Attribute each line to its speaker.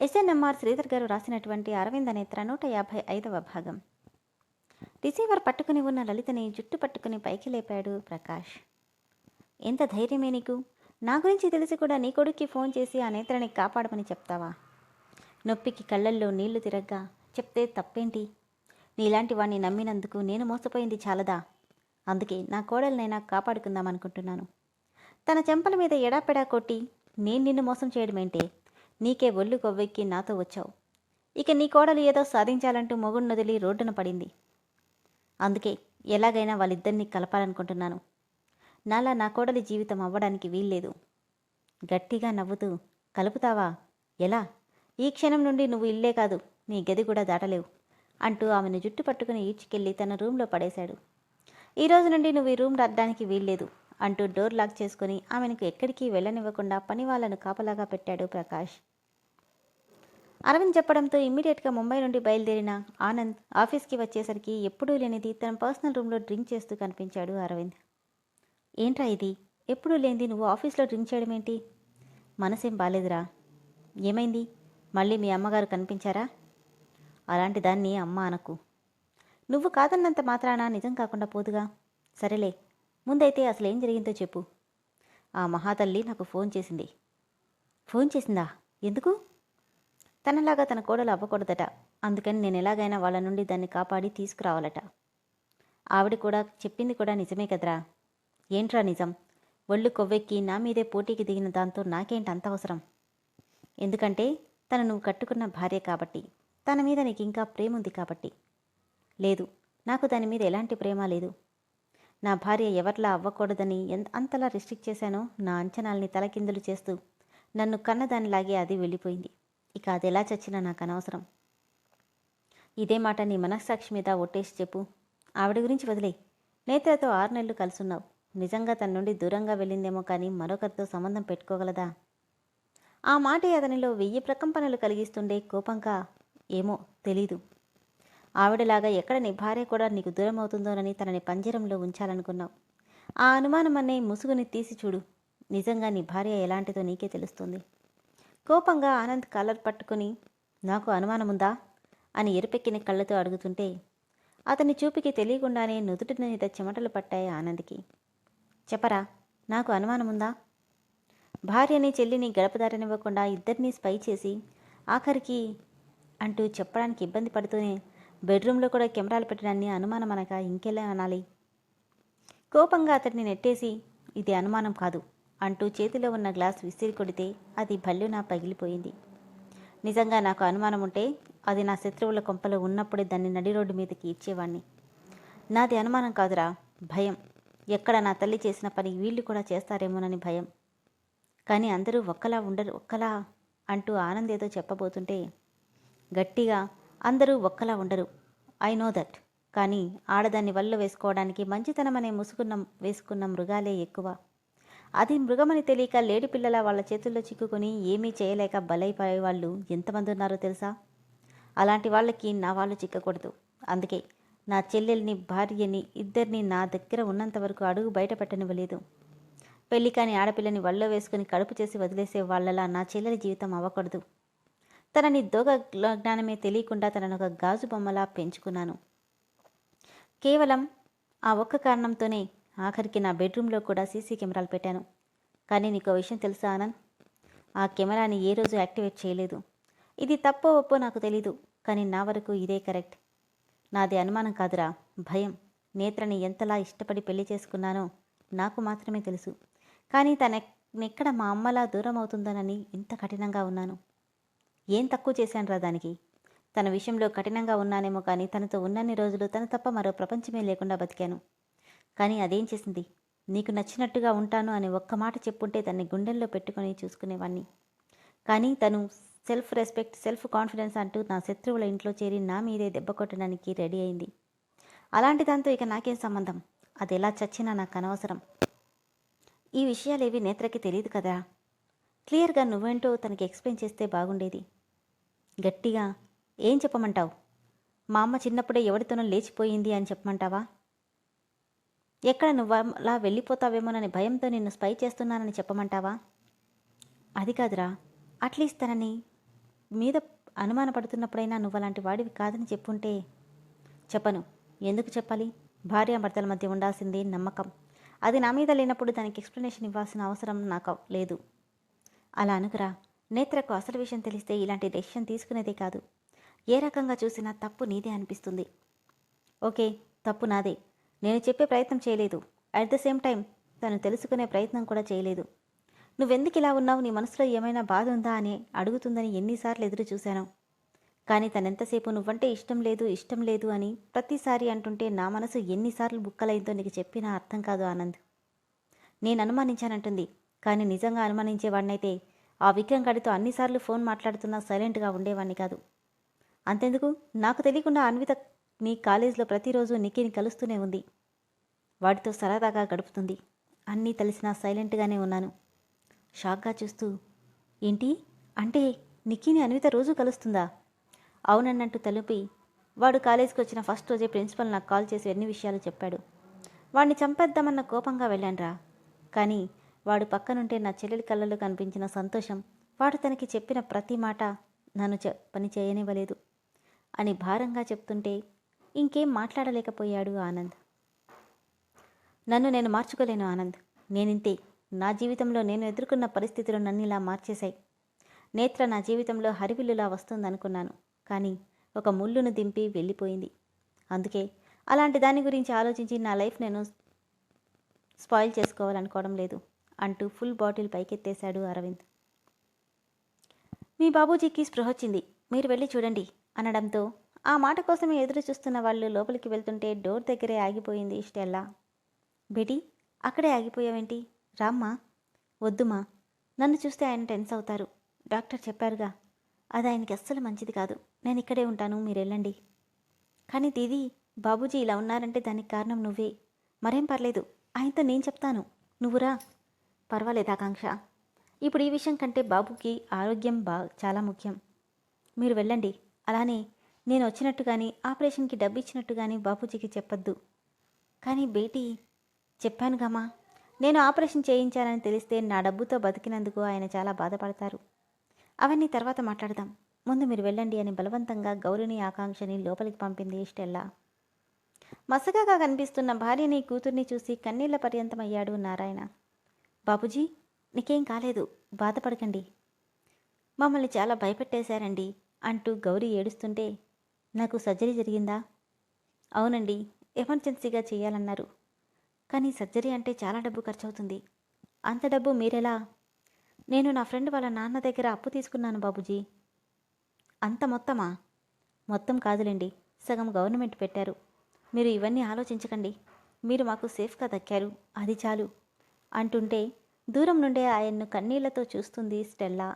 Speaker 1: SNMR Sridhar గారు రాసినటువంటి అరవింద నేత్ర నూట యాభై ఐదవ భాగం. రిసీవర్ పట్టుకుని ఉన్న లలితని జుట్టు పట్టుకుని పైకి లేపాడు ప్రకాష్. ఎంత ధైర్యమే నీకు? నా గురించి తెలిసి కూడా నీ కొడుక్కి ఫోన్ చేసి ఆ నేత్రని కాపాడమని చెప్తావా? నొప్పికి కళ్ళల్లో నీళ్ళు తిరగ్గా చెప్తే తప్పేంటి? నీలాంటి వాణ్ణి నమ్మినందుకు నేను మోసపోయింది చాలదా? అందుకే నా కోడలనైనా కాపాడుకుందామనుకుంటున్నాను. తన చెంపల మీద ఎడాపెడా కొట్టి నేను నిన్ను మోసం చేయడమేంటే? నీకే ఒళ్ళు కొవ్వెక్కి నాతో వచ్చావు. ఇక నీ కోడలు ఏదో సాధించాలంటూ మొగుడు నదిలి రోడ్డున పడింది. అందుకే ఎలాగైనా వాళ్ళిద్దరినీ కలపాలనుకుంటున్నాను. నాలా నా కోడలి జీవితం అవ్వడానికి వీల్లేదు. గట్టిగా నవ్వుతూ కలుపుతావా? ఎలా? ఈ క్షణం నుండి నువ్వు ఇల్లే కాదు నీ గది కూడా దాటలేవు అంటూ ఆమెను జుట్టు పట్టుకుని ఈడ్చుకెళ్ళి తన రూంలో పడేశాడు. ఈ రోజు నుండి నువ్వు ఈ రూమ్ దాటడానికి వీల్లేదు. అంటూ డోర్ లాక్ చేసుకుని ఆమెను ఎక్కడికి వెళ్ళనివ్వకుండా పని వాళ్ళను కాపలాగా పెట్టాడు ప్రకాష్. అరవింద్ చెప్పడంతో ఇమ్మీడియట్గా ముంబై నుండి బయలుదేరిన ఆనంద్ ఆఫీస్కి వచ్చేసరికి ఎప్పుడూ లేనిది తన పర్సనల్ రూమ్లో డ్రింక్ చేస్తూ కనిపించాడు అరవింద్. ఏంట్రా ఇది? ఎప్పుడూ లేనిది నువ్వు ఆఫీస్లో డ్రింక్ చేయడం ఏంటి? మనసేం బాలేదురా. ఏమైంది? మళ్ళీ మీ అమ్మగారు కనిపించారా? అలాంటి దాన్ని అమ్మ అనకు. నువ్వు కాదన్నంత మాత్రాన నిజం కాకుండా పోదుగా. సరేలే. ముందైతే అసలు ఏం జరిగిందో చెప్పు. ఆ మహాతల్లి నాకు ఫోన్ చేసింది. ఫోన్ చేసిందా? ఎందుకు? తనలాగా తన కోడలు అవ్వకూడదట. అందుకని నేను ఎలాగైనా వాళ్ళ నుండి దాన్ని కాపాడి తీసుకురావాలట. ఆవిడ కూడా చెప్పింది కూడా నిజమే కదరా. ఏంట్రా నిజం? ఒళ్ళు కొవ్వెక్కి నా మీదే పోటీకి దిగిన దాంతో నాకేంటి అంత అవసరం? ఎందుకంటే తను నువ్వు కట్టుకున్న భార్య కాబట్టి తన మీద నీకు ఇంకా ప్రేమ ఉంది కాబట్టి. లేదు నాకు దాని మీద ఎలాంటి ప్రేమ లేదు. నా భార్య ఎవరిలా అవ్వకూడదని ఎంత అంతలా రిస్ట్రిక్ట్ చేశానో నా అంచనాల్ని తలకిందులు చేస్తూ నన్ను కన్నదానిలాగే అది వెళ్ళిపోయింది. ఇక అది ఎలా చచ్చినా నాకు అనవసరం. ఇదే మాట నీ మనస్సాక్షి మీద ఒట్టేసి చెప్పు. ఆవిడ గురించి వదిలే నేత్రతో ఆరు నెలలు కలుసున్నావు. నిజంగా తన నుండి దూరంగా వెళ్ళిందేమో కానీ మరొకరితో సంబంధం పెట్టుకోగలదా? ఆ మాటే అతనిలో వెయ్యి ప్రకంపనలు కలిగిస్తుండే కోపంగా ఏమో తెలీదు. ఆవిడలాగా ఎక్కడ నీ భార్య కూడా నీకు దూరం అవుతుందోనని తనని పంజరంలో ఉంచాలనుకున్నావు. ఆ అనుమానం అనే ముసుగుని తీసి చూడు. నిజంగా నీ భార్య ఎలాంటిదో నీకే తెలుస్తుంది. కోపంగా ఆనంద్ కాలర్ పట్టుకుని నాకు అనుమానముందా? అని ఎరుపెక్కిన కళ్ళతో అడుగుతుంటే అతని చూపుకి తెలియకుండానే నుదుటి మీద చెమటలు పట్టాయి ఆనంద్కి. చెప్పరా నాకు అనుమానముందా? భార్యని చెల్లిని గడపదారనివ్వకుండా ఇద్దరినీ స్పై చేసి ఆఖరికి అంటూ చెప్పడానికి ఇబ్బంది పడుతూనే బెడ్రూమ్లో కూడా కెమెరాలు పెట్టడాన్ని అనుమానం అనక ఇంకెలా అనాలి? కోపంగా అతడిని నెట్టేసి ఇది అనుమానం కాదు అంటూ చేతిలో ఉన్న గ్లాస్ విసిరి కొడితే అది భల్లున పగిలిపోయింది. నిజంగా నాకు అనుమానం ఉంటే అది నా శత్రువుల కొంపలో ఉన్నప్పుడే దాన్ని నడి రోడ్డు మీదకి ఇచ్చేవాణ్ణి. నాది అనుమానం కాదురా భయం. ఎక్కడ నా తల్లి చేసిన పని వీళ్ళు కూడా చేస్తారేమోనని భయం. కానీ అందరూ ఒక్కలా ఉండరు ఒక్కలా అంటూ ఆనందేదో ఏదో చెప్పబోతుంటే గట్టిగా అందరూ ఒక్కలా ఉండరు. ఐ నో దట్ కానీ ఆడదాన్ని వల్ల వేసుకోవడానికి మంచితనం అనే ముసుగున్న వేసుకున్న మృగాలే ఎక్కువ. అది మృగమని తెలియక లేడి పిల్లల వాళ్ళ చేతుల్లో చిక్కుకొని ఏమీ చేయలేక బలైపోయే వాళ్ళు ఎంతమంది ఉన్నారో తెలుసా? అలాంటి వాళ్ళకి నా వాళ్ళు చిక్కకూడదు. అందుకే నా చెల్లెల్ని భార్యని ఇద్దరిని నా దగ్గర ఉన్నంత వరకు అడుగు బయట పెట్టనివ్వలేదు. పెళ్ళి కాని ఆడపిల్లని వల్ల వేసుకుని కడుపు చేసి వదిలేసే వాళ్ళలా నా చెల్లెలి జీవితం అవ్వకూడదు. తనని దోగ జ్ఞానమే తెలియకుండా తనను ఒక గాజు బొమ్మలా పెంచుకున్నాను. కేవలం ఆ ఒక్క కారణంతోనే ఆఖరికి నా బెడ్రూమ్లో కూడా సీసీ కెమెరాలు పెట్టాను. కానీ నీకు విషయం తెలుసా ఆనంద్? ఆ కెమెరాని ఏ రోజు యాక్టివేట్ చేయలేదు. ఇది తప్పో ఒప్పో నాకు తెలీదు కానీ నా వరకు ఇదే కరెక్ట్. నాది అనుమానం కాదురా భయం. నేత్రని ఎంతలా ఇష్టపడి పెళ్ళి చేసుకున్నానో నాకు మాత్రమే తెలుసు. కానీ తన ఎక్కడ మా అమ్మలా దూరం అవుతుందనని ఇంత కఠినంగా ఉన్నాను. ఏం తక్కువ చేశానురా దానికి? తన విషయంలో కఠినంగా ఉన్నానేమో కానీ తనతో ఉన్నన్ని రోజులు తన తప్ప మరో ప్రపంచమే లేకుండా బతికాను. కానీ అదేం చేసింది? నీకు నచ్చినట్టుగా ఉంటాను అని ఒక్క మాట చెప్పుంటే తన్ని గుండెల్లో పెట్టుకుని చూసుకునేవాణ్ణి. కానీ తను సెల్ఫ్ రెస్పెక్ట్ సెల్ఫ్ కాన్ఫిడెన్స్ అంటూ నా శత్రువుల ఇంట్లో చేరి నా మీదే దెబ్బ కొట్టడానికి రెడీ అయింది. అలాంటి దాంతో ఇక నాకేం సంబంధం? అది ఎలా చచ్చినా నాకు అనవసరం. ఈ విషయాలేవి నేత్రకి తెలియదు కదా? క్లియర్గా నువ్వేంటో తనకి ఎక్స్ప్లెయిన్ చేస్తే బాగుండేది. గట్టిగా ఏం చెప్పమంటావు? మా అమ్మ చిన్నప్పుడే ఎవరితోనో లేచిపోయింది అని చెప్పమంటావా? ఎక్కడ నువ్వు అలా వెళ్ళిపోతావేమోనని భయంతో నిన్ను స్పై చేస్తున్నానని చెప్పమంటావా? అది కాదురా అట్లీస్ట్ తనని మీద అనుమానపడుతున్నప్పుడైనా నువ్వు అలాంటి వాడివి కాదని చెప్పుంటే చెప్పను. ఎందుకు చెప్పాలి? భార్యాభర్తల మధ్య ఉండాల్సింది నమ్మకం. అది నా మీద లేనప్పుడు దానికి ఎక్స్ప్లెనేషన్ ఇవ్వాల్సిన అవసరం నాకు లేదు. అలా అనుకురా. నేత్రకు అసలు విషయం తెలిస్తే ఇలాంటి డెసిషన్ తీసుకునేదే కాదు. ఏ రకంగా చూసినా తప్పు నీదే అనిపిస్తుంది. ఓకే తప్పు నాదే. నేను చెప్పే ప్రయత్నం చేయలేదు. అట్ ద సేమ్ టైం తను తెలుసుకునే ప్రయత్నం కూడా చేయలేదు. నువ్వెందుకు ఇలా ఉన్నావు? నీ మనసులో ఏమైనా బాధ ఉందా అని అడుగుతుందని ఎన్నిసార్లు ఎదురు చూశాను. కానీ తనెంతసేపు నువ్వంటే ఇష్టం లేదు ఇష్టం లేదు అని ప్రతిసారి అంటుంటే నా మనసు ఎన్నిసార్లు బుక్కలైందో నీకు చెప్పినా అర్థం కాదు ఆనంద్. నేను అనుమానించానంటుంది. కానీ నిజంగా అనుమానించేవాడినైతే ఆ విక్రమ్ గడితో అన్నిసార్లు ఫోన్ మాట్లాడుతున్నా సైలెంట్గా ఉండేవాడిని కాదు. అంతెందుకు? నాకు తెలియకుండా అన్విత నీ కాలేజీలో ప్రతిరోజు నిక్కిని కలుస్తూనే ఉంది. వాడితో సరదాగా గడుపుతుంది. అన్నీ తెలిసినా సైలెంట్గానే ఉన్నాను. షాక్గా చూస్తూ ఏంటి? అంటే నిక్కీని అన్విత రోజు కలుస్తుందా? అవునన్నట్టు తలుపి వాడు కాలేజీకి వచ్చిన ఫస్ట్ రోజే ప్రిన్సిపల్ నాకు కాల్ చేసి ఎన్ని విషయాలు చెప్పాడు. వాడిని చంపేద్దామన్న కోపంగా వెళ్ళానురా. కానీ వాడు పక్కనుంటే నా చెల్లెలి కళ్ళలో కనిపించిన సంతోషం. వాడు తనకి చెప్పిన ప్రతి మాట నన్ను చె పని చేయనివ్వలేదు. అని భారంగా చెప్తుంటే ఇంకేం మాట్లాడలేకపోయాడు ఆనంద్. నన్ను నేను మార్చుకోలేను ఆనంద్. నేనింతే. నా జీవితంలో నేను ఎదుర్కొన్న పరిస్థితులు నన్ను ఇలా మార్చేశాయి. నేత్ర నా జీవితంలో హరివిల్లులా వస్తుందనుకున్నాను. కానీ ఒక ముళ్ళును దింపి వెళ్ళిపోయింది. అందుకే అలాంటి దాని గురించి ఆలోచించి నా లైఫ్ నేను స్పాయిల్ చేసుకోవాలనుకోవడం లేదు. అంటూ ఫుల్ బాటిల్ పైకెత్తేశాడు అరవింద్. మీ బాబూజీకి స్పృహ వచ్చింది. మీరు వెళ్ళి చూడండి అనడంతో ఆ మాట కోసమే ఎదురు చూస్తున్న వాళ్ళు లోపలికి వెళ్తుంటే డోర్ దగ్గరే ఆగిపోయింది స్టెల్లా. బేటీ అక్కడే ఆగిపోయావేంటి? రామ్మా? వద్దుమా? నన్ను చూస్తే ఆయన టెన్స్ అవుతారు. డాక్టర్ చెప్పారుగా అది ఆయనకి అస్సలు మంచిది కాదు. నేను ఇక్కడే ఉంటాను మీరు వెళ్ళండి. కానీ దీది బాబూజీ ఇలా ఉన్నారంటే దానికి కారణం నువ్వే. మరేం పర్లేదు ఆయనతో నేను చెప్తాను. నువ్వురా పర్వాలేదు ఆకాంక్ష. ఇప్పుడు ఈ విషయం కంటే బాబుకి ఆరోగ్యం బా చాలా ముఖ్యం. మీరు వెళ్ళండి. అలానే నేను వచ్చినట్టు కానీ ఆపరేషన్కి డబ్బు ఇచ్చినట్టు కానీ బాపూజీకి చెప్పొద్దు. కానీ బేటీ చెప్పానుగామా నేను ఆపరేషన్ చేయించానని తెలిస్తే నా డబ్బుతో బతికినందుకు ఆయన చాలా బాధపడతారు. అవన్నీ తర్వాత మాట్లాడదాం. ముందు మీరు వెళ్ళండి అని బలవంతంగా గౌరిని ఆకాంక్షని లోపలికి పంపింది స్టెల్లా. మసగాగా కనిపిస్తున్న భార్యని కూతుర్ని చూసి కన్నీళ్ళ పర్యంతమయ్యాడు నారాయణ. బాబుజీ నీకేం కాలేదు. బాధపడకండి. మమ్మల్ని చాలా భయపెట్టేశారండి అంటూ గౌరీ ఏడుస్తుంటే నాకు సర్జరీ జరిగిందా? అవునండి ఎమర్జెన్సీగా చేయాలన్నారు. కానీ సర్జరీ అంటే చాలా డబ్బు ఖర్చు అవుతుంది అంత డబ్బు మీరెలా? నేను నా ఫ్రెండ్ వాళ్ళ నాన్న దగ్గర అప్పు తీసుకున్నాను బాబుజీ. అంత మొత్తమా? మొత్తం కాదులేండి సగం గవర్నమెంట్ పెట్టారు. మీరు ఇవన్నీ ఆలోచించకండి. మీరు మాకు సేఫ్గా దక్కారు. అది చాలు. అంటుంటే దూరం నుండే ఆయన్ను కన్నీళ్ళతో చూస్తుంది స్టెల్లా.